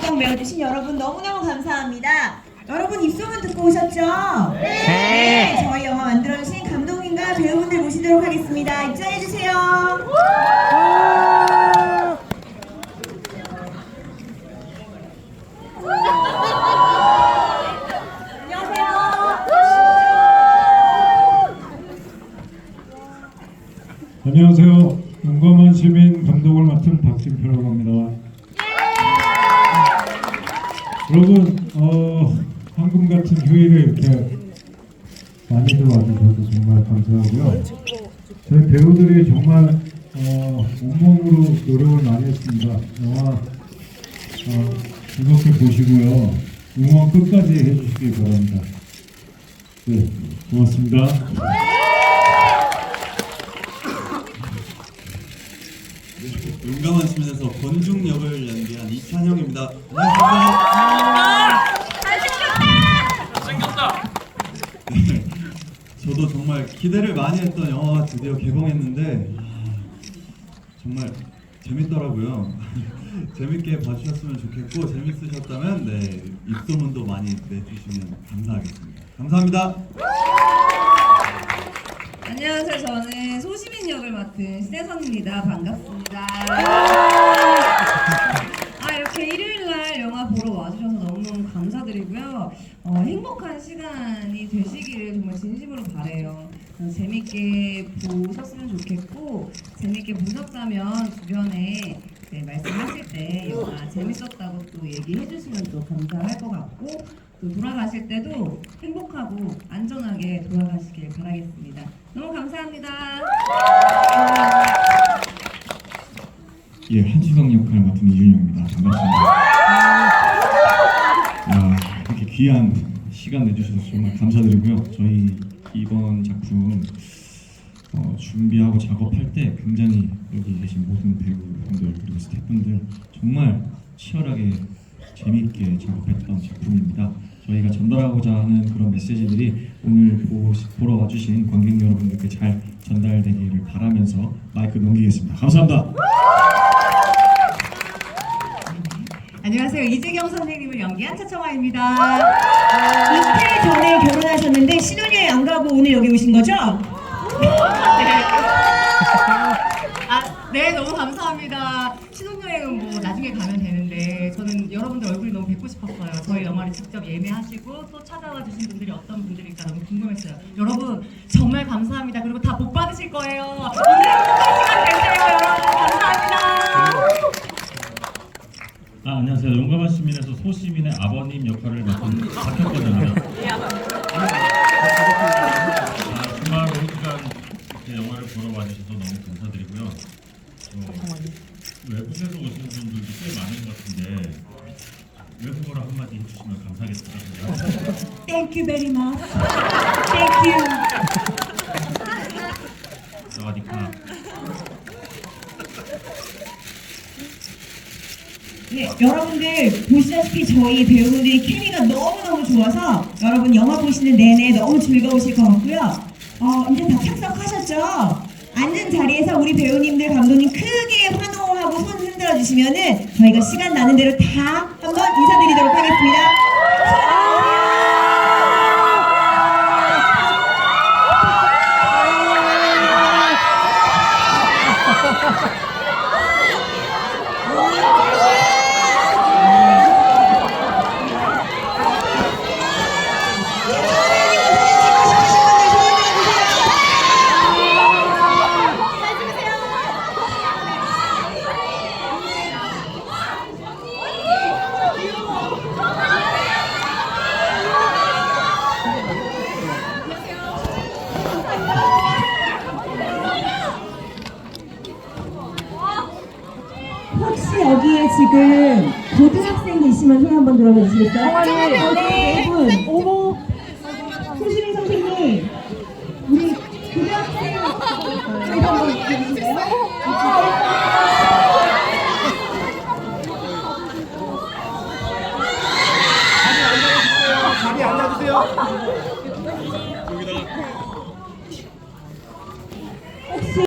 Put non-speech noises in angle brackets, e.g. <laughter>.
꽁꽁 메워주신 여러분 너무너무 감사합니다. 여러분 입소문 듣고 오셨죠? 네. 저희 영화 만들어주신 감독님과 배우분들 모시도록 하겠습니다. 입장해주세요. 안녕하세요. 용감한 시민 감독을 맡은 박진표라고 합니다. 여러분, 어, 황금 같은 휴일에 이렇게 많이들 와주셔서 정말 감사하고요. 저희 배우들이 정말 어, 온몸으로 노력을 많이 했습니다. 영화 어, 즐겁게 보시고요. 응원 끝까지 해주시기 바랍니다. 네, 고맙습니다. 용감한 시민에서 권중 역을 연기한 이찬영입니다. 안녕하십니까. <laughs> 저도 정말 기대를 많이 했던 영화가 드디어 개봉했는데 아, 정말 재밌더라고요. <laughs> 재밌게 봐주셨으면 좋겠고 재밌으셨다면 네 입소문도 많이 내주시면 감사하겠습니다. 감사합니다. 안녕하세요. 저는 소시민 역을 맡은 신혜선입니다. 반갑습니다. <laughs> 아 이렇게 일요일 날 영화 보러 와주셔서 너무너무 감사드리고요. 어, 행복한 시간이 되시기를 정말 진심으로 바래요. 어, 재밌게 보셨으면 좋겠고 재밌게 보셨다면 주변에 네, 말씀하실 때 영화 재밌었다고 또 얘기해 주시면 또 감사할 것 같고 또 돌아가실 때도 행복하고 안전하게 돌아가시길 바라겠습니다. 너무 감사합니다. 예, 한수성 역할 맡은 이준영입니다. 반갑습니다. 귀한 시간 내주셔서 정말 감사드리고요. 저희 이번 작품 어, 준비하고 작업할 때 굉장히 여기 계신 모든 배우분들 그리고 스태프분들 정말 치열하게 재미있게 작업했던 작품입니다. 저희가 전달하고자 하는 그런 메시지들이 오늘 보, 보러 와주신 관객 여러분들께 잘 전달되기를 바라면서 마이크 넘기겠습니다. 감사합니다. 이재경 선생님을 연기한 차청아입니다. 이틀 전에 결혼하셨는데 신혼여행 안 가고 오늘 여기 오신 거죠? 아, 네, 너무 감사합니다. 신혼여행은 뭐 나중에 가면 되는데 저는 여러분들 얼굴이 너무 뵙고 싶었어요. 저희 영화를 직접 예매하시고 또 찾아와 주신 분들이 어떤 분들일까 너무 궁금했어요. 여러분 정말 감사합니다. 그리고 다 복 받으실 거예요. 아, 안녕하세요. 용감한 시민에서 소시민의 아버님 역할을 맡은 박혁권입니다. 아, 주말 오후 시간 제 영화를 보러 와주셔서 너무 감사드리고요. 어, 외국에서 오시는 분들도 꽤 많은 것 같은데 외국어로 한마디 해주시면 감사하겠습니다. Thank you very much. Thank you. 사와디카. 네, 여러분들 보시다시피 저희 배우분들이 케미가 너무너무 좋아서 여러분 영화 보시는 내내 너무 즐거우실 것 같고요. 어, 이제 다 착석하셨죠? 앉은 자리에서 우리 배우님들, 감독님 크게 환호하고 손 흔들어 주시면은 저희가 시간 나는 대로 다 한번 인사드리도록 하겠습니다. 혹시 여기에 지금 고등학생이 있으면 소리 한번 들어봐 주시겠어요? 네. 네. 어머. 소시민 선생님. 우리 고등학생 한번 들어주실래요? 자리 앉아주세요. 자리 앉아주세요. 여기다.